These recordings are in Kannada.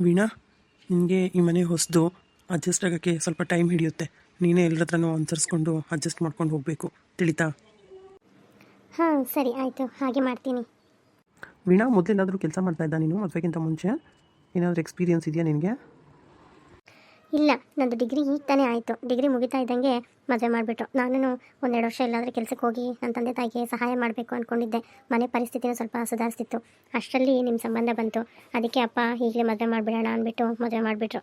ವೀಣಾ ನಿನಗೆ ಈ ಮನೆ ಹೊಸದು ಅಡ್ಜಸ್ಟ್ ಆಗೋಕ್ಕೆ ಸ್ವಲ್ಪ ಟೈಮ್ ಹಿಡಿಯುತ್ತೆ. ನೀನೇ ಎಲ್ಲರ ಹತ್ರನೂ ಅನುಸರಿಸ್ಕೊಂಡು ಅಡ್ಜಸ್ಟ್ ಮಾಡ್ಕೊಂಡು ಹೋಗಬೇಕು. ತಿಳಿತಾ? ಹಾಂ ಸರಿ ಆಯಿತು. ಹಾಗೆ ಮಾಡ್ತೀನಿ. ವೀಣಾ ಮೊದಲೇನಾದರೂ ಕೆಲಸ ಮಾಡ್ತಾ ಇದ್ದ ನೀನು ಮದುವೆಗಿಂತ ಮುಂಚೆ? ಏನಾದರೂ ಎಕ್ಸ್ಪೀರಿಯನ್ಸ್ ಇದೆಯಾ ನಿನಗೆ? ಇಲ್ಲ, ನಂದು ಡಿಗ್ರಿ ಈಗ ತಾನೇ ಆಯಿತು. ಡಿಗ್ರಿ ಮುಗಿತಾ ಇದ್ದಂಗೆ ಮದುವೆ ಮಾಡಿಬಿಟ್ರು. ನಾನು ಒಂದೆರಡು ವರ್ಷ ಎಲ್ಲಾದರೂ ಕೆಲಸಕ್ಕೆ ಹೋಗಿ ನನ್ನ ತಂದೆ ತಾಯಿಗೆ ಸಹಾಯ ಮಾಡಬೇಕು ಅಂದ್ಕೊಂಡಿದ್ದೆ ಮನೆ ಪರಿಸ್ಥಿತಿನೂ ಸ್ವಲ್ಪ ಸುಧಾರಿಸ್ತಿತ್ತು. ಅಷ್ಟರಲ್ಲಿ ನಿಮ್ಮ ಸಂಬಂಧ ಬಂತು. ಅದಕ್ಕೆ ಅಪ್ಪ, ಈಗಲೇ ಮದುವೆ ಮಾಡಿಬಿಡೋಣ ಅಂದ್ಬಿಟ್ಟು ಮದುವೆ ಮಾಡಿಬಿಟ್ರು.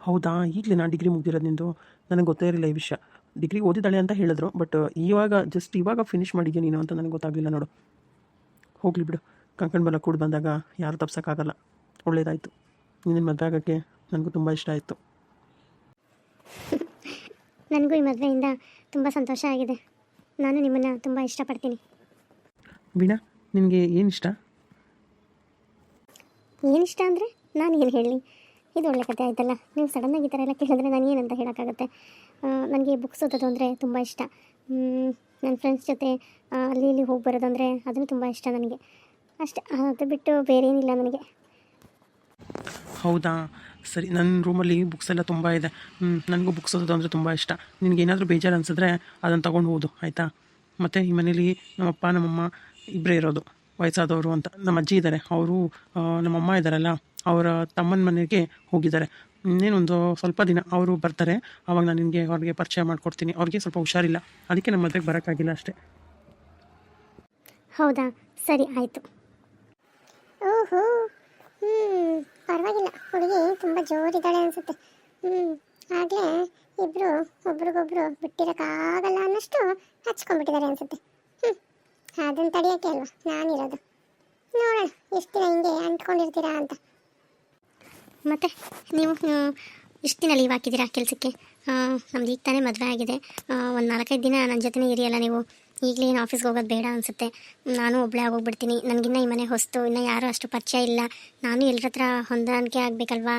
ಹೌದಾ? ಈಗಲೇ ನಾನು ಡಿಗ್ರಿ ಮುಗಿದಿರೋದಿಂದು ನನಗೆ ಗೊತ್ತೇ ಇರಲಿಲ್ಲ ಈ ವಿಷಯ. ಡಿಗ್ರಿ ಓದಿದ್ದಾಳೆ ಅಂತ ಹೇಳಿದ್ರು ಬಟ್ ಇವಾಗ ಜಸ್ಟ್ ಇವಾಗ ಫಿನಿಷ್ ಮಾಡಿದ್ಯಾ ನೀನು ಅಂತ ನನಗೆ ಗೊತ್ತಾಗಲಿಲ್ಲ ನೋಡು. ಹೋಗಲಿ ಬಿಡು. ಕಂಕಣ ಬಲ ಕೂಡ ಬಂದಾಗ ಯಾರು ತಪ್ಸೋಕ್ಕಾಗಲ್ಲ. ಒಳ್ಳೇದಾಯಿತು. ನಿನ್ನ ಮದುವೆ ಆಗೋಕ್ಕೆ ನನಗೂ ತುಂಬ ಇಷ್ಟ ಆಯಿತು. ನನಗೂ ಈ ಮದುವೆಯಿಂದ ತುಂಬ ಸಂತೋಷ ಆಗಿದೆ. ನಾನು ನಿಮ್ಮನ್ನು ತುಂಬ ಇಷ್ಟಪಡ್ತೀನಿ. ವೀಣಾ ನಿನಗೆ ಏನು ಇಷ್ಟ? ಏನಿಷ್ಟ ಅಂದರೆ ನಾನು ಏನು ಹೇಳಿ ಇದು ಒಳ್ಳೆ ಕತೆ ಆಯ್ತಲ್ಲ. ನೀವು ಸಡನ್ನಾಗಿ ಈ ಥರ ಎಲ್ಲ ಕೇಳಿದ್ರೆ ನಾನು ಏನಂತ ಹೇಳೋಕ್ಕಾಗುತ್ತೆ? ನನಗೆ ಬುಕ್ಸ್ ಓದೋದು ಅಂದರೆ ತುಂಬ ಇಷ್ಟ. ನನ್ನ ಫ್ರೆಂಡ್ಸ್ ಜೊತೆ ಅಲ್ಲಿ ಇಲ್ಲಿ ಹೋಗಿ ಬರೋದು ಅಂದರೆ ಅದನ್ನು ತುಂಬ ಇಷ್ಟ ನನಗೆ. ಅಷ್ಟೇ ಅದು ಬಿಟ್ಟು ಬೇರೆ ಏನಿಲ್ಲ ನನಗೆ. ಹೌದಾ? ಸರಿ ನನ್ನ ರೂಮಲ್ಲಿ ಬುಕ್ಸ್ ಎಲ್ಲ ತುಂಬ ಇದೆ. ನನಗೂ ಬುಕ್ಸ್ ಓದೋದು ಅಂದರೆ ತುಂಬ ಇಷ್ಟ. ನಿನಗೆ ಏನಾದರೂ ಬೇಜಾರು ಅನಿಸಿದ್ರೆ ಅದನ್ನು ತೊಗೊಂಡು ಓದು, ಆಯಿತಾ? ಮತ್ತು ಈ ಮನೇಲಿ ನಮ್ಮಪ್ಪ, ನಮ್ಮಮ್ಮ ಇಬ್ಬರೇ ಇರೋದು, ವಯಸ್ಸಾದವರು ಅಂತ. ನಮ್ಮ ಅಜ್ಜಿ ಇದ್ದಾರೆ ಅವರು ನಮ್ಮಮ್ಮ ಇದ್ದಾರಲ್ಲ ಅವರ ತಮ್ಮನ ಮನೆಗೆ ಹೋಗಿದ್ದಾರೆ. ಇನ್ನೇನೊಂದು ಸ್ವಲ್ಪ ದಿನ ಅವರು ಬರ್ತಾರೆ ಆವಾಗ ನಾನು ನಿನಗೆ ಅವ್ರಿಗೆ ಪರಿಚಯ ಮಾಡಿಕೊಡ್ತೀನಿ. ಅವ್ರಿಗೆ ಸ್ವಲ್ಪ ಹುಷಾರಿಲ್ಲ. ಅದಕ್ಕೆ ನಮ್ಮ ಮದುವೆಗೆ ಬರೋಕ್ಕಾಗಿಲ್ಲ ಅಷ್ಟೇ. ಹೌದಾ? ಸರಿ, ಆಯಿತು. ಓಹೋ ಹ್ಞೂ ಪರವಾಗಿಲ್ಲ, ಹುಡುಗಿ ತುಂಬ ಜೋರಿದ್ದಾಳೆ ಅನಿಸುತ್ತೆ. ಹ್ಞೂ ಆಗಲೇ ಇಬ್ಬರು ಒಬ್ರಿಗೊಬ್ರು ಬಿಟ್ಟಿರೋಕ್ಕಾಗಲ್ಲ ಅನ್ನಷ್ಟು ಹಚ್ಕೊಂಡ್ಬಿಟ್ಟಿದ್ದಾರೆ ಅನಿಸುತ್ತೆ. ಹ್ಞೂ ಅದನ್ನು ತಡೆಯೋಕ್ಕೆ ಅಲ್ವಾ, ನಾನಿರೋದು. ನೋಡೋಣ ಎಷ್ಟು ದಿನ ಹಿಂಗೆ ಅಂಟ್ಕೊಂಡಿರ್ತೀರಾ ಅಂತ. ಮತ್ತೆ, ನೀವು ಇಷ್ಟು ದಿನ ಲೀವ್ ಹಾಕಿದ್ದೀರಾ ಕೆಲಸಕ್ಕೆ? ನಮ್ದು ಈಗ ತಾನೇ ಮದುವೆ ಆಗಿದೆ. ಒಂದು ನಾಲ್ಕೈದು ದಿನ ನನ್ನ ಜೊತೆನೇ ಇರಿಯಲ್ಲ ನೀವು? ಈಗಲೇ ಏನು ಆಫೀಸ್ಗೆ ಹೋಗೋದು ಬೇಡ ಅನಿಸುತ್ತೆ. ನಾನು ಒಬ್ಬಳೇ ಆಗೋಗ್ಬಿಡ್ತೀನಿ. ನನಗಿನ್ನ ಈ ಮನೆ ಹೊಸ್ತು, ಇನ್ನು ಯಾರೂ ಅಷ್ಟು ಪರಿಚಯ ಇಲ್ಲ. ನಾನು ಎಲ್ಲರ ಹತ್ರ ಹೊಂದಾಣಿಕೆ ಆಗಬೇಕಲ್ವಾ?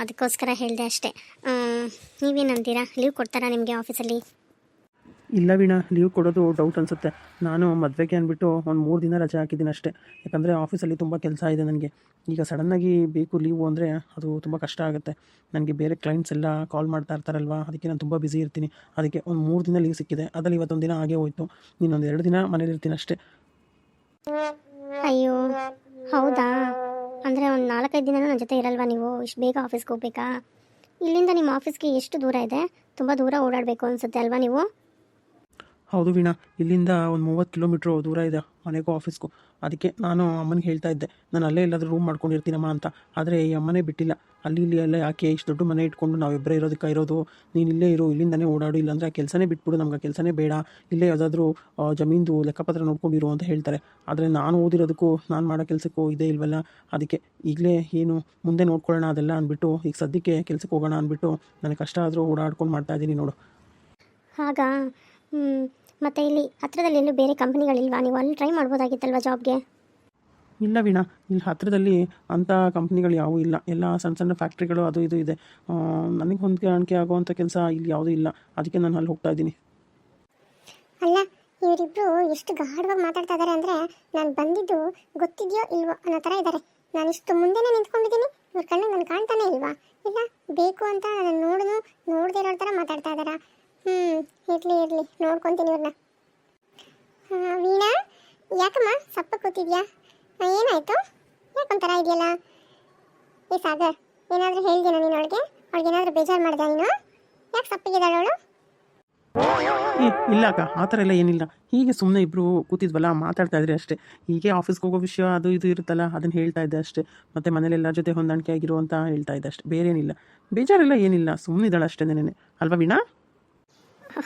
ಅದಕ್ಕೋಸ್ಕರ ಹೇಳಿದೆ ಅಷ್ಟೇ. ನೀವೇನಂತೀರಾ ಲೀವ್ ಕೊಡ್ತಾರಾ ನಿಮಗೆ ಆಫೀಸಲ್ಲಿ ಇಲ್ಲ ವೀಣ ಲೀವ್ ಕೊಡೋದು ಡೌಟ್ ಅನಿಸುತ್ತೆ. ನಾನು ಮದುವೆಗೆ ಅಂದ್ಬಿಟ್ಟು ಒಂದು ಮೂರು ದಿನ ರಜೆ ಹಾಕಿದ್ದೀನಿ ಅಷ್ಟೇ. ಯಾಕಂದರೆ ಆಫೀಸಲ್ಲಿ ತುಂಬ ಕೆಲಸ ಇದೆ ನನಗೆ. ಈಗ ಸಡನ್ನಾಗಿ ಬೇಕು ಲೀವು ಅಂದರೆ ಅದು ತುಂಬ ಕಷ್ಟ ಆಗುತ್ತೆ. ನನಗೆ ಬೇರೆ ಕ್ಲೈಂಟ್ಸ್ ಎಲ್ಲ ಕಾಲ್ ಮಾಡ್ತಾ ಇರ್ತಾರಲ್ವ, ಅದಕ್ಕೆ ನಾನು ತುಂಬ ಬ್ಯುಸಿ ಇರ್ತೀನಿ. ಅದಕ್ಕೆ ಒಂದು ಮೂರು ದಿನ ಲೀವ್ ಸಿಕ್ಕಿದೆ. ಅದರಲ್ಲಿ ಇವತ್ತೊಂದು ದಿನ ಆಗೇ ಹೋಯ್ತು. ನೀನೊಂದು ಎರಡು ದಿನ ಮನೇಲಿ ಇರ್ತೀನಿ ಅಷ್ಟೇ. ಅಯ್ಯೋ, ಹೌದಾ? ಅಂದರೆ ಒಂದು ನಾಲ್ಕೈದು ದಿನ ನನ್ನ ಜೊತೆ ಇರಲ್ವಾ ನೀವು? ಇಷ್ಟು ಬೇಗ ಆಫೀಸ್ಗೆ ಹೋಗ್ಬೇಕಾ? ಇಲ್ಲಿಂದ ನಿಮ್ಮ ಆಫೀಸ್ಗೆ ಎಷ್ಟು ದೂರ ಇದೆ? ತುಂಬ ದೂರ ಓಡಾಡಬೇಕು ಅನಿಸುತ್ತೆ ಅಲ್ವಾ ನೀವು? ಹೌದು ವೀಣಾ, ಇಲ್ಲಿಂದ ಒಂದು ಮೂವತ್ತು ಕಿಲೋಮೀಟ್ರು ದೂರ ಇದೆ ಮನೆಗೂ ಆಫೀಸ್ಗೂ ಅದಕ್ಕೆ ನಾನು ಅಮ್ಮನಿಗೆ ಹೇಳ್ತಾ ಇದ್ದೆ, ನಾನು ಅಲ್ಲೇ ಎಲ್ಲಾದರೂ ರೂಮ್ ಮಾಡ್ಕೊಂಡಿರ್ತೀನಮ್ಮ ಅಂತ. ಆದರೆ ಈ ಅಮ್ಮನೇ ಬಿಟ್ಟಿಲ್ಲ. ಅಲ್ಲಿ ಇಲ್ಲಿ ಎಲ್ಲ ಯಾಕೆ ಇಷ್ಟು ದೊಡ್ಡ ಮನೆ ಇಟ್ಕೊಂಡು ನಾವಿಬ್ಬರೇ ಇರೋದಕ್ಕೆ ಇರೋದು? ನೀನು ಇಲ್ಲೇ ಇರು, ಇಲ್ಲಿಂದನೇ ಓಡಾಡು, ಇಲ್ಲಾಂದರೆ ಆ ಕೆಲಸನೇ ಬಿಟ್ಬಿಡು, ನಮ್ಗೆ ಕೆಲಸನೇ ಬೇಡ. ಇಲ್ಲೇ ಯಾವುದಾದ್ರೂ ಜಮೀನ್ದು ಲೆಕ್ಕಪತ್ರ ನೋಡ್ಕೊಂಡಿರು ಅಂತ ಹೇಳ್ತಾರೆ. ಆದರೆ ನಾನು ಓದಿರೋದಕ್ಕೂ, ನಾನು ಮಾಡೋ ಕೆಲಸಕ್ಕೂ ಇದೇ ಇಲ್ವಲ್ಲ? ಅದಕ್ಕೆ ಈಗಲೇ ಏನು, ಮುಂದೆ ನೋಡ್ಕೊಳ್ಳೋಣ ಅದೆಲ್ಲ ಅಂದ್ಬಿಟ್ಟು, ಈಗ ಸದ್ಯಕ್ಕೆ ಕೆಲಸಕ್ಕೆ ಹೋಗೋಣ ಅಂದ್ಬಿಟ್ಟು, ನನಗೆ ಕಷ್ಟ ಆದರೂ ಓಡಾಡ್ಕೊಂಡು ಮಾಡ್ತಾ ಇದ್ದೀನಿ ನೋಡು. ಹಾಗಾ? ಮತ್ತು ಇಲ್ಲಿ ಹತ್ರದಲ್ಲಿ ಎಲ್ಲೂ ಬೇರೆ ಕಂಪ್ನಿಗಳಿಲ್ವಾ? ನೀವು ಅಲ್ಲಿ ಟ್ರೈ ಮಾಡ್ಬೋದಾಗಿತ್ತಲ್ವಾ ಜಾಬ್ಗೆ ಇಲ್ಲ ವೀಣಾ ಇಲ್ಲಿ ಹತ್ತಿರದಲ್ಲಿ ಅಂಥ ಕಂಪ್ನಿಗಳು ಯಾವುವು ಇಲ್ಲ. ಎಲ್ಲ ಸಣ್ಣ ಸಣ್ಣ ಫ್ಯಾಕ್ಟ್ರಿಗಳು ಅದು ಇದು ಇದೆ. ನನಗೆ ಹೊಂದಿಕೆ ಆಗುವಂಥ ಕೆಲಸ ಇಲ್ಲಿ ಯಾವುದೂ ಇಲ್ಲ. ಅದಕ್ಕೆ ನಾನು ಅಲ್ಲಿ ಹೋಗ್ತಾ ಇದ್ದೀನಿ. ಅಲ್ಲ ಇವರಿಬ್ರು ಎಷ್ಟು ಗಾಢವಾಗಿ ಮಾತಾಡ್ತಾ ಇದ್ದಾರೆ ಅಂದರೆ ನಾನು ಬಂದಿದ್ದು ಗೊತ್ತಿದೆಯೋ ಇಲ್ವೋ ಅನ್ನೋ ಥರ ಇದ್ದಾರೆ ನಾನು ಇಷ್ಟು ಮುಂದೆನೇ ನಿಂತ್ಕೊಂಡಿದ್ದೀನಿ. ಇವ್ರ ಕಣ್ಣಿಗೆ ನಾನು ಕಾಣ್ತಾನೆ ಇಲ್ವಾ? ಇಲ್ಲ ಬೇಕು ಅಂತ ನಾನು ನೋಡಿದ್ರು ನೋಡದೇ ಇರೋ ಥರ ಮಾತಾಡ್ತಾ ಇದ್ದಾರಾ ಹ್ಞೂ ಇರಲಿ ಇರಲಿ. ನೋಡ್ಕೊತೀನಿ ಇವ್ರನ್ನ ವೀಣಾ, ಯಾಕಮ್ಮ ಸಪ್ಪ ಕೂತಿದ್ಯಾ? ಏನಾಯಿತು? ಯಾಕೊಂಥರ ಇದೆಯಲ್ಲ? ಏ, ಸಾಗರ್, ಏನಾದರೂ ಹೇಳ್ದೇನಾ ನೀನು ಅವಳಿಗೆ? ಅವಳಿಗೆ ಏನಾದರೂ ಬೇಜಾರು ಮಾಡ್ದೆ ನೀನು? ಯಾಕೆ ಸಪ್ಪಗಿದ್ದಾಳೆ ಅವಳು? ಏ, ಇಲ್ಲ ಅಕ್ಕ, ಆ ಥರ ಎಲ್ಲ ಏನಿಲ್ಲ. ಹೀಗೆ ಸುಮ್ಮನೆ ಇಬ್ಬರು ಕೂತಿದ್ವಲ್ಲ, ಮಾತಾಡ್ತಾ ಇದ್ರೆ ಅಷ್ಟೇ. ಹೀಗೆ ಆಫೀಸ್ಗೆ ಹೋಗೋ ವಿಷಯ ಅದು ಇದು ಇರುತ್ತಲ್ಲ ಅದನ್ನು ಹೇಳ್ತಾ ಇದ್ದೆ ಅಷ್ಟೇ. ಮತ್ತು ಮನೇಲಿ ಎಲ್ಲರ ಜೊತೆ ಹೊಂದಾಣಿಕೆ ಆಗಿರೋ ಅಂತ ಹೇಳ್ತಾ ಇದ್ದೆ ಅಷ್ಟೇ. ಬೇರೆ ಏನಿಲ್ಲ ಬೇಜಾರೆಲ್ಲ ಏನಿಲ್ಲ ಸುಮ್ಮನೆ ಇದ್ದಾಳೆ ಅಷ್ಟೇ ನೆನೆ ಅಲ್ವಾ ವೀಣಾ?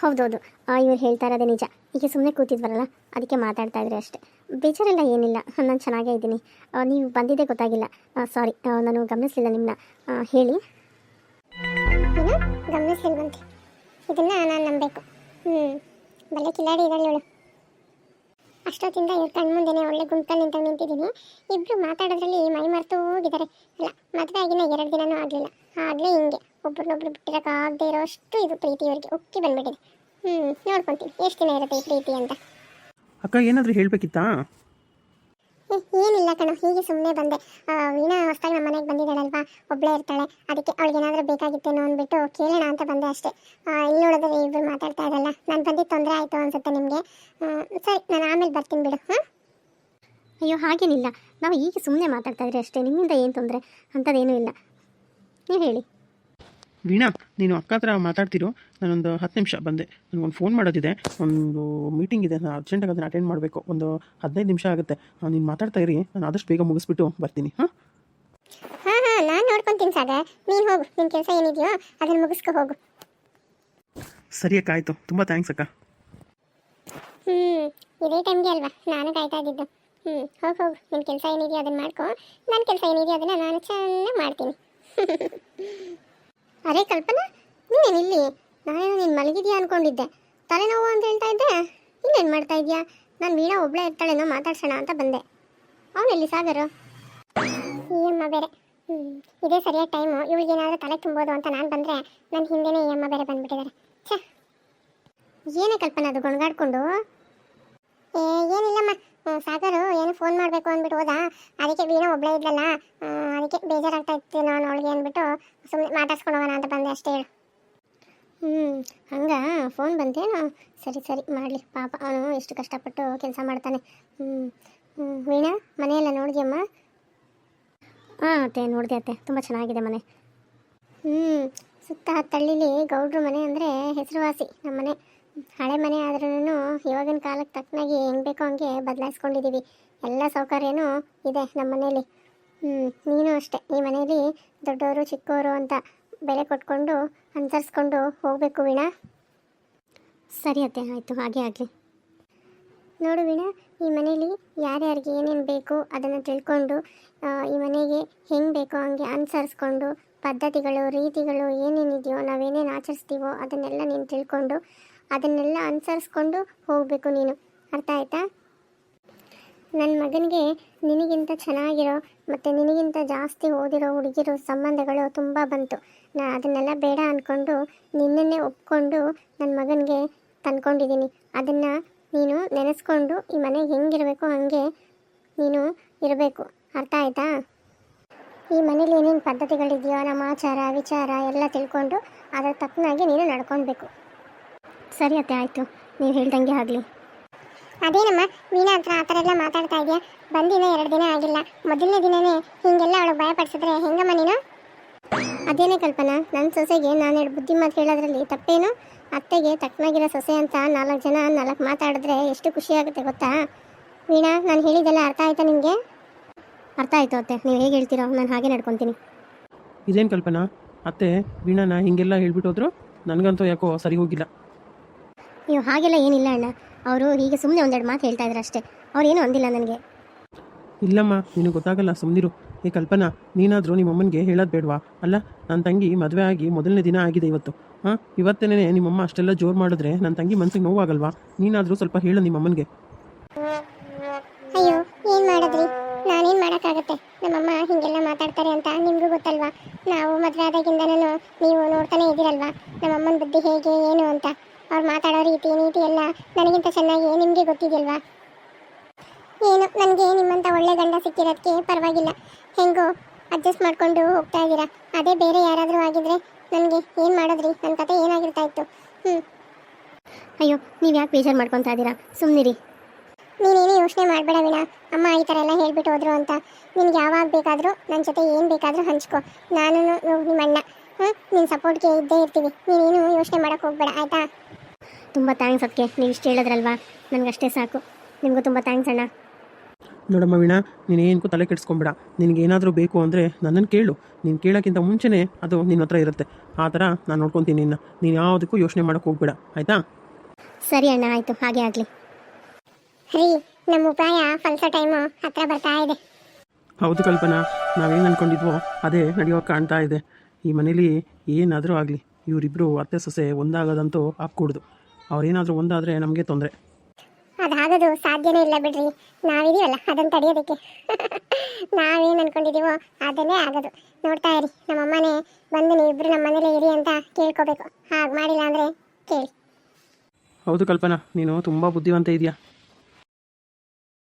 ಹೌದೌದು. ಇವ್ರು ಹೇಳ್ತಾ ಇರೋದೇ ನಿಜ. ಈಗ ಸುಮ್ಮನೆ ಕೂತಿದ್ವರಲ್ಲ, ಅದಕ್ಕೆ ಮಾತಾಡ್ತಾ ಇದ್ರೆ ಅಷ್ಟೇ. ಬೇಜಾರೆಲ್ಲ ಏನಿಲ್ಲ. ನಾನು ಚೆನ್ನಾಗೇ ಇದ್ದೀನಿ. ನೀವು ಬಂದಿದ್ದೇ ಗೊತ್ತಾಗಿಲ್ಲ. ಸಾರಿ ನಾನು ಗಮನಿಸಲಿಲ್ಲ ನಿಮ್ಮನ್ನ ಹೇಳಿ. ಗಮನಿಸಲಿಲ್ವಂತೆ. ಇದನ್ನ ನಾನು ನಂಬಬೇಕು. ಹ್ಞೂ ಬಲ್ಲೆ ಕಿಲಾಡಿ ಇದ್ದಾಳೆ ಅಷ್ಟೊತ್ತಿಂದ ಇವ್ರ ಮುಂದೆನೇ ಒಳ್ಳೆ ಗುಂಪಲ್ಲಿ ನಿಂತ ನಿಂತಿದ್ದೀನಿ. ಇಬ್ಬರು ಮಾತಾಡೋದ್ರಲ್ಲಿ ಮೈ ಮರೆತು ಹೋಗಿದ್ದಾರೆ ಅಲ್ಲ, ಮದುವೆ ಆಗಿನ ಎರಡು ದಿನನೂ ಆಗಲಿಲ್ಲ. ಆಗಲೇ ಹಿಂಗೆ. ಒಬ್ರನ್ನೊಬ್ರು ಬಿಟ್ಟಿರೋಕ್ಕಾಗದೇ ಇರೋಷ್ಟು ಇದು ಪ್ರೀತಿ ಅವರಿಗೆ ಉಕ್ಕಿ ಬಂದ್ಬಿಟ್ಟಿದೆ. ಹ್ಞೂ ನೋಡ್ಕೊಂತೀವಿ. ಎಷ್ಟು ದಿನ ಇರುತ್ತೆ ಈ ಪ್ರೀತಿ ಅಂತ? ಅಕ್ಕ ಏನಾದರೂ ಹೇಳಬೇಕಿತ್ತಾ? ಏ, ಏನಿಲ್ಲ ಕಣ. ಹೀಗೆ ಸುಮ್ಮನೆ ಬಂದೆ. ವೀಣಾ ಹೊಸ್ದಾಗಿ ನಮ್ಮ ಮನೆಗೆ ಬಂದಿದ್ದಾಳಲ್ವಾ? ಒಬ್ಬಳೇ ಇರ್ತಾಳೆ. ಅದಕ್ಕೆ ಅವಳಿಗೆ ಏನಾದರೂ ಬೇಕಾಗಿತ್ತೇನೋ ಅಂದ್ಬಿಟ್ಟು ಕೇಳೋಣ ಅಂತ ಬಂದೆ ಅಷ್ಟೇ. ಇಲ್ಲಿ ನೋಡಿದ್ರೆ ಇಬ್ಬರು ಮಾತಾಡ್ತಾ ಇರಲ್ಲ. ನಾನು ಬಂದಿದ್ದು ತೊಂದರೆ ಆಯಿತು ಅನ್ಸುತ್ತೆ ನಿಮಗೆ. ಸರಿ ನಾನು ಆಮೇಲೆ ಬರ್ತೀನಿ ಬಿಡು ಹಾಂ? ಅಯ್ಯೋ ಹಾಗೇನಿಲ್ಲ. ನಾವು ಈಗ ಸುಮ್ಮನೆ ಮಾತಾಡ್ತಾ ಇದ್ರೆ ಅಷ್ಟೇ. ನಿಮ್ಮಿಂದ ಏನು ತೊಂದರೆ? ಅಂಥದ್ದೇನೂ ಇಲ್ಲ. ನೀವು ಹೇಳಿ. ವೀಣಾ ನೀನು ಅಕ್ಕ ಹತ್ರ ಮಾತಾಡ್ತಿರೋ ನಾನೊಂದು ಹತ್ತು ನಿಮಿಷ ಬಂದೆ. ನನಗೊಂದು ಫೋನ್ ಮಾಡೋದಿದೆ ಒಂದು ಮೀಟಿಂಗ್ ಇದೆ ನಾನು ಅರ್ಜೆಂಟಾಗಿ ಅದನ್ನು ಅಟೆಂಡ್ ಮಾಡಬೇಕು. ಒಂದು ಹದಿನೈದು ನಿಮಿಷ ಆಗುತ್ತೆ. ನೀನು ಮಾತಾಡ್ತಾ ಇರಿ ನಾನು ಆದಷ್ಟು ಬೇಗ ಮುಗಿಸ್ಬಿಟ್ಟು ಬರ್ತೀನಿ ಹಾಂ? ಹಾಂ ಹಾಂ ನಾನು ನೋಡ್ಕೊಂತೀನಿ ಸಾಗ ನೀನು ಹೋಗು ನಿನ್ನ ಕೆಲಸ ಏನಿದೆಯೋ ಅದನ್ನು ಮುಗಿಸ್ಕೊ ಹೋಗು. ಸರಿ ಅಕ್ಕ ಆಯಿತು. ತುಂಬ ಥ್ಯಾಂಕ್ಸ್ ಅಕ್ಕ. ಹ್ಞೂ ಇದೇ ಟೈಮ್ಗೆ ಅಲ್ವಾ? ನಾನು ಕಾಯ್ತಾ ಇದ್ದಿದ್ದು ಹ್ಞೂ ಹೋಗಿ ಹೋಗು. ನಿನ್ನ ಕೆಲಸ ಏನಿದೆಯೋ ಅದನ್ನು ಮಾಡ್ಕೊ. ನನ್ನ ಕೆಲಸ ಏನಿದೆಯೋ ಅದನ್ನು ನಾನು ಚೆನ್ನಾಗಿ ಮಾಡ್ತೀನಿ. ಅರೆ ಕಲ್ಪನಾ ನೀನೇನು ಇಲ್ಲಿ? ನಾನೇನು ನೀನು ಮಲಗಿದ್ಯಾ ಅನ್ಕೊಂಡಿದ್ದೆ. ತಲೆನೋವು ಅಂತ ಹೇಳ್ತಾ ಇದ್ದೆ ನೀನೇನು ಮಾಡ್ತಾ ಇದೆಯಾ? ನಾನು ವೀಣಾ ಒಬ್ಬಳೇ ಇರ್ತಾಳೇನೋ ಮಾತಾಡ್ಸೋಣ ಅಂತ ಬಂದೆ. ಅವನೆಲ್ಲಿ ಸಾಗರು? ಈ ಅಮ್ಮ ಬೇರೆ. ಹ್ಞೂ ಇದೇ ಸರಿಯಾದ ಟೈಮು ಇವಳಿಗೆ ಏನಾದರೂ ತಲೆ ತುಂಬೋದು ಅಂತ ನಾನು ಬಂದರೆ ನನ್ನ ಹಿಂದೆನೇ ಈ ಅಮ್ಮ ಬೇರೆ ಬಂದ್ಬಿಟ್ಟಿದ್ದಾರೆ ಛ. ಏನೇ ಕಲ್ಪನಾ ಅದು ಗೊಣಗಾಡ್ಕೊಂಡು ಏ ಏನಿಲ್ಲಮ್ಮ. ಸಾಗರು, ಏನು ಫೋನ್ ಮಾಡಬೇಕು ಅಂದ್ಬಿಟ್ಟು ಹೋದ. ಅದಕ್ಕೆ ವೀಣಾ ಒಬ್ಬಳೇ ಇದ್ಲಲ್ಲ ಅದಕ್ಕೆ ಬೇಜಾರಾಗ್ತಾ ಇತ್ತು ನಾನು ಅವಳಿಗೆ ಅಂದ್ಬಿಟ್ಟು ಸುಮ್ಮನೆ ಮಾತಾಡ್ಸ್ಕೊಂಡು ಹೋಗೋಣ ಅಂತ ಬಂದೆ, ಅಷ್ಟೇ ಹೇಳು. ಹ್ಞೂ ಹಂಗೆ ಫೋನ್ ಬಂತೇನು ಸರಿ ಸರಿ, ಮಾಡಲಿ. ಪಾಪ ಅವನು ಎಷ್ಟು ಕಷ್ಟಪಟ್ಟು ಕೆಲಸ ಮಾಡ್ತಾನೆ. ಹ್ಞೂ ಹ್ಞೂ ವೀಣಾ, ಮನೆಯೆಲ್ಲ ನೋಡಿದ್ಯಮ್ಮ ಹಾಂ, ಅತ್ತೆ, ನೋಡಿದೆ ಅತ್ತೆ. ತುಂಬ ಚೆನ್ನಾಗಿದೆ ಮನೆ. ಹ್ಞೂ ಸುತ್ತ ತಳ್ಳಿಲಿ ಗೌಡ್ರ ಮನೆ ಅಂದರೆ ಹೆಸರುವಾಸಿ ನಮ್ಮ ಮನೆ ಹಳೆ ಮನೆ ಆದ್ರೂ ಇವಾಗಿನ ಕಾಲಕ್ಕೆ ತಕ್ಕನಾಗಿ ಹೆಂಗೆ ಬೇಕೋ ಹಂಗೆ ಬದಲಾಯಿಸ್ಕೊಂಡಿದ್ದೀವಿ ಎಲ್ಲ ಸೌಕರ್ಯನೂ ಇದೆ ನಮ್ಮ ಮನೇಲಿ. ಹ್ಞೂ ನೀನು ಅಷ್ಟೇ. ಈ ಮನೇಲಿ ದೊಡ್ಡವರು ಚಿಕ್ಕವರು ಅಂತ ಬೆಲೆ ಕೊಟ್ಕೊಂಡು ಅನುಸರಿಸ್ಕೊಂಡು ಹೋಗಬೇಕು ವೀಣಾ. ಸರಿ ಅತ್ತೆ ಆಯಿತು. ಹಾಗೆ ಆಗಲಿ. ನೋಡು ವೀಣಾ ಈ ಮನೇಲಿ ಯಾರ್ಯಾರಿಗೆ ಏನೇನು ಬೇಕು ಅದನ್ನು ತಿಳ್ಕೊಂಡು ಈ ಮನೆಗೆ ಹೆಂಗೆ ಬೇಕೋ ಹಂಗೆ ಅನುಸರಿಸ್ಕೊಂಡು ಪದ್ಧತಿಗಳು ರೀತಿಗಳು ಏನೇನಿದೆಯೋ ನಾವೇನೇನು ಆಚರಿಸ್ತೀವೋ ಅದನ್ನೆಲ್ಲ ನೀನು ತಿಳ್ಕೊಂಡು ಅದನ್ನೆಲ್ಲ ಅನುಸರಿಸ್ಕೊಂಡು ಹೋಗಬೇಕು ನೀನು. ಅರ್ಥ ಆಯ್ತಾ? ನನ್ನ ಮಗನಿಗೆ ನಿನಗಿಂತ ಚೆನ್ನಾಗಿರೋ ಮತ್ತು ನಿನಗಿಂತ ಜಾಸ್ತಿ ಓದಿರೋ ಹುಡುಗಿರೋ ಸಂಬಂಧಗಳು ತುಂಬ ಬಂತು. ನಾ ಅದನ್ನೆಲ್ಲ ಬೇಡ ಅಂದ್ಕೊಂಡು ನಿನ್ನನ್ನೇ ಒಪ್ಕೊಂಡು ನನ್ನ ಮಗನಿಗೆ ತಂದ್ಕೊಂಡಿದ್ದೀನಿ. ಅದನ್ನು ನೀನು ನೆನೆಸ್ಕೊಂಡು ಈ ಮನೆಗೆ ಹೆಂಗಿರಬೇಕು ಹಾಗೆ ನೀನು ಇರಬೇಕು. ಅರ್ಥ ಆಯ್ತಾ? ಈ ಮನೇಲಿ ಏನೇನು ಪದ್ಧತಿಗಳಿದೆಯೋ ನಮ್ಮ ಆಚಾರ, ವಿಚಾರ ಎಲ್ಲ ತಿಳ್ಕೊಂಡು ಅದರ ತಕ್ಕನಾಗಿ ನೀನು ನಡ್ಕೊಳ್ಬೇಕು. ಸರಿ ಅತ್ತೆ, ಆಯಿತು. ನೀವು ಹೇಳ್ದಂಗೆ ಆಗಲಿ. ಅದೇನಮ್ಮ, ಮೀನಾ ಹತ್ರ ಆ ಥರ ಎಲ್ಲ ಮಾತಾಡ್ತಾ ಇದೆಯಾ? ಬಂದಿನ ಎರಡು ದಿನ ಆಗಿಲ್ಲ. ಮೊದಲನೇ ದಿನನೇ ಹಿಂಗೆಲ್ಲ ಅವಳು ಭಯಪಡಿಸಿದ್ರೆ ಹೆಂಗಮ್ಮ ನೀನು? ಅದೇನೇ ಕಲ್ಪನಾ ನನ್ನ ಸೊಸೆಗೆ ನಾನು ಎರಡು ಬುದ್ಧಿ ಮಾತು ಹೇಳೋದ್ರಲ್ಲಿ ತಪ್ಪೇನು? ಅತ್ತೆಗೆ ತಕ್ಕನಾಗಿರೋ ಸೊಸೆ ಅಂತ ನಾಲ್ಕು ಜನ, ನಾಲ್ಕು ಮಾತಾಡಿದ್ರೆ ಎಷ್ಟು ಖುಷಿ ಆಗುತ್ತೆ ಗೊತ್ತಾ? ವೀಣಾ ನಾನು ಹೇಳಿದ್ದೆಲ್ಲ ಅರ್ಥ ಆಯ್ತಾ ನಿಮಗೆ ಅರ್ಥ ಆಯಿತು ಅತ್ತೆ, ನೀವು ಹೇಗೆ ಹೇಳ್ತೀರೋ, ನಾನು ಹಾಗೆ ನಡ್ಕೊತೀನಿ. ಇದೇನು ಕಲ್ಪನಾ, ಅತ್ತೆ ವೀಣಾನ ಹೀಗೆಲ್ಲ ಹೇಳ್ಬಿಟ್ಟು ಹೋದ್ರು ನನಗಂತೂ ಯಾಕೋ ಸರಿ ಹೋಗಿಲ್ಲ. ನೀವು ಹಾಗೆಲ್ಲ ಏನಿಲ್ಲ ಅಣ್ಣ. ಅವರು ಹೀಗೆ ಸುಮ್ಮನೆ ಒಂದೆರಡು ಮಾತು ಹೇಳ್ತಾ ಇದ್ರು ಅಷ್ಟೇ. ಅವ್ರು ಏನೂ ಅಂದಿಲ್ಲ ನನಗೆ. ಇಲ್ಲಮ್ಮ ನಿನಗೆ ಗೊತ್ತಾಗಲ್ಲ ಸುಮ್ಮನಿರು ಏ ಕಲ್ಪನಾ ನೀನಾದರೂ ನಿಮ್ಮ ಅಮ್ಮನಿಗೆ ಹೇಳೋದು ಬೇಡವಾ? ಅಲ್ಲ ನನ್ನ ತಂಗಿ ಮದುವೆ ಆಗಿ ಮೊದಲನೇ ದಿನ ಆಗಿದೆ ಇವತ್ತು. ಹಾಂ ಇವತ್ತೇನೆ ನಿಮ್ಮಮ್ಮ ಅಷ್ಟೆಲ್ಲ ಜೋರು ಮಾಡಿದ್ರೆ ನನ್ನ ತಂಗಿ ಮನಸ್ಸಿಗೆ ನೋವಾಗಲ್ವಾ? ನೀನಾದರೂ ಸ್ವಲ್ಪ ಹೇಳು ನಿಮ್ಮ ಅಮ್ಮನಿಗೆ ಅಯ್ಯೋ ಏನು ಮಾಡಿದ್ರಿ? ನಾನೇನು ಮಾಡೋಕ್ಕಾಗತ್ತೆ? ನಮ್ಮಮ್ಮ ಹೀಗೆಲ್ಲ ಮಾತಾಡ್ತಾರೆ ಅಂತ ನಿಮಗೂ ಗೊತ್ತಲ್ವಾ? ನಾವು ಮದುವೆ ಆದಾಗಿಂದನೂ ನೀವು ನೋಡ್ತಾನೆ ಇದ್ದೀರಲ್ವಾ? ನಮ್ಮಮ್ಮನ ಬುದ್ಧಿ ಹೇಗೆ ಏನು ಅಂತ? ಅವ್ರು ಮಾತಾಡೋ ರೀತಿ ನೀತಿ ಎಲ್ಲ ನನಗಿಂತ ಚೆನ್ನಾಗಿ ನಿಮಗೆ ಗೊತ್ತಿದೆಯಲ್ವಾ? ಏನು ನನಗೆ ನಿಮ್ಮಂಥ ಒಳ್ಳೆ ಗಂಡ ಸಿಕ್ಕಿರೋದಕ್ಕೆ ಪರವಾಗಿಲ್ಲ. ಹೆಂಗೋ ಅಡ್ಜಸ್ಟ್ ಮಾಡ್ಕೊಂಡು ಹೋಗ್ತಾ ಇದ್ದೀರಾ. ಅದೇ ಬೇರೆ ಯಾರಾದರೂ ಆಗಿದ್ರೆ ನನಗೆ ಏನು ಮಾಡೋದ್ರಿ? ನನ್ನ ಕತೆ ಏನಾಗಿರ್ತಾ ಇತ್ತು? ಹ್ಞೂ ಅಯ್ಯೋ ನೀವು ಯಾಕೆ ಬೇಜಾರು ಮಾಡ್ಕೊತಾ ಇದ್ದೀರಾ? ಸುಮ್ಮನಿರಿ ನೀನೇನು ಯೋಚನೆ ಮಾಡಬೇಡ ವೀಣಾ. ಅಮ್ಮ ಈ ಥರ ಎಲ್ಲ ಹೇಳ್ಬಿಟ್ಟು ಹೋದ್ರು ಅಂತ. ನಿನ್ಗೆ ಯಾವಾಗ ಬೇಕಾದರೂ ನನ್ನ ಜೊತೆ ಏನು ಬೇಕಾದರೂ ಹಂಚ್ಕೊ. ನಾನು ನಿಮ್ಮ ಅಣ್ಣ ಹ್ಞೂ ನಿನ್ನ ಸಪೋರ್ಟ್ಗೆ ಇದ್ದೇ ಇರ್ತೀವಿ. ನೀನೇನು ಯೋಚನೆ ಮಾಡೋಕ್ಕೆ ಹೋಗ್ಬೇಡ ಆಯಿತಾ? ತುಂಬ ಥ್ಯಾಂಕ್ಸ್ ಅದಕ್ಕೆ ನೀವು ಇಷ್ಟು ಹೇಳಿದ್ರಲ್ವಾ? ಅಷ್ಟೇ ಸಾಕು. ನಿಮಗೂ ತುಂಬ ಥ್ಯಾಂಕ್ಸ್ ಅಣ್ಣ. ನೋಡಮ್ಮ ವೀಣಾ ನೀನು ಏನಕ್ಕೂ ತಲೆ ಕೆಡಿಸ್ಕೊಂಬೇಡ. ನಿನಗೆ ಏನಾದರೂ ಬೇಕು ಅಂದರೆ ನನ್ನನ್ನು ಕೇಳು. ನೀನು ಕೇಳೋಕ್ಕಿಂತ ಮುಂಚೆನೇ ಅದು ನಿನ್ನ ಹತ್ರ ಇರುತ್ತೆ. ಆ ಥರ ನಾನು ನೋಡ್ಕೊತೀನಿ ನಿನ್ನ. ನೀನು ಯಾವುದಕ್ಕೂ ಯೋಚನೆ ಮಾಡೋಕ್ಕೆ ಹೋಗ್ಬೇಡ. ಆಯಿತಾ? ಸರಿ ಅಣ್ಣ ಆಯಿತು. ಹಾಗೆ ಆಗಲಿ. ರೀ ನಮ್ಮ ಉಪಾಯ ಫಲಸ ಟೈಮು ಹತ್ರ ಬರ್ತಾ ಇದೆ. ಹೌದು ಕಲ್ಪನಾ. ನಾವೇನು ಅಂದ್ಕೊಂಡಿದ್ವೋ ಅದೇ ನಡೆಯೋಕೆ ಕಾಣ್ತಾ ಇದೆ. ಈ ಮನೇಲಿ ಏನಾದರೂ ಆಗಲಿ. ಇವರಿಬ್ಬರು ಅತ್ತೆ ಸೊಸೆ ಒಂದಾಗೋದಂತೂ ಆಗ್ಕೂಡ್ದು. ಅವ್ರೇನಾದರೂ ಒಂದಾದ್ರೆ ನಮಗೆ ತೊಂದರೆ. ಅದಾಗೋದು ಸಾಧ್ಯನೇ ಇಲ್ಲ ಬಿಡ್ರಿ. ನಾವಿದೀವಲ್ಲ ಅದನ್ನು ತಡೆಯೋದಕ್ಕೆ. ನಾವೇನು ಅನ್ಕೊಂಡಿದೀವೋ ಅದನ್ನೇ ಆಗೋದು. ನೋಡ್ತಾ ಇರಿ ನಮ್ಮಮ್ಮನೇ ಬಂದು ನೀವಿಬ್ರು ನಮ್ಮ ಮನೇಲಿ ಇರಿ ಅಂತ ಕೇಳ್ಕೋಬೇಕು. ಹಾಗೆ ಮಾಡಿಲ್ಲ ಅಂದರೆ ಕೇಳಿ. ಹೌದು ಕಲ್ಪನಾ ನೀನು ತುಂಬ ಬುದ್ಧಿವಂತ ಇದೆಯಾ?